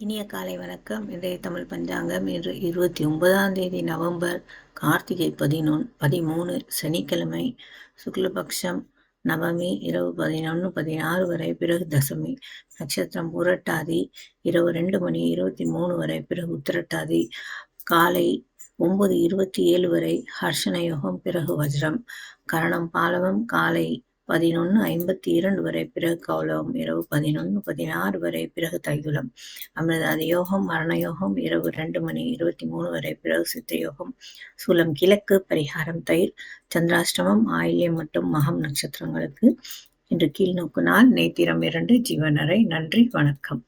இனிய காலை வணக்கம். இன்றைய தமிழ் பஞ்சாங்கம் இன்று இருபத்தி ஒன்பதாம் தேதி நவம்பர் கார்த்திகை பதினொன் பதிமூணு சனிக்கிழமை சுக்லபக்ஷம் நவமி இரவு பதினொன்று பதினாறு வரை பிறகு தசமி நட்சத்திரம் புரட்டாதி இரவு ரெண்டு மணி இருபத்தி மூணு வரை பிறகு உத்திரட்டாதி காலை ஒன்பது இருபத்தி ஏழு வரை ஹர்ஷண யோகம் பிறகு வஜ்ரம் கரணம் பாலவம் காலை பதினொன்று ஐம்பத்தி இரண்டு வரை பிறகு கௌலவம் இரவு பதினொன்று பதினாறு வரை பிறகு தைதுலம் அமிர்தாதி யோகம் மரண யோகம் இரவு ரெண்டு மணி இருபத்தி மூணு வரை பிறகு சித்தயோகம் சூலம் கிழக்கு பரிகாரம் தயிர் சந்திராஷ்டமம் ஆயில்யம் மற்றும் மகம் நட்சத்திரங்களுக்கு. இன்று கீழ்நோக்கு நாள் நேத்திரம் இரண்டு ஜீவனரை நன்றி வணக்கம்.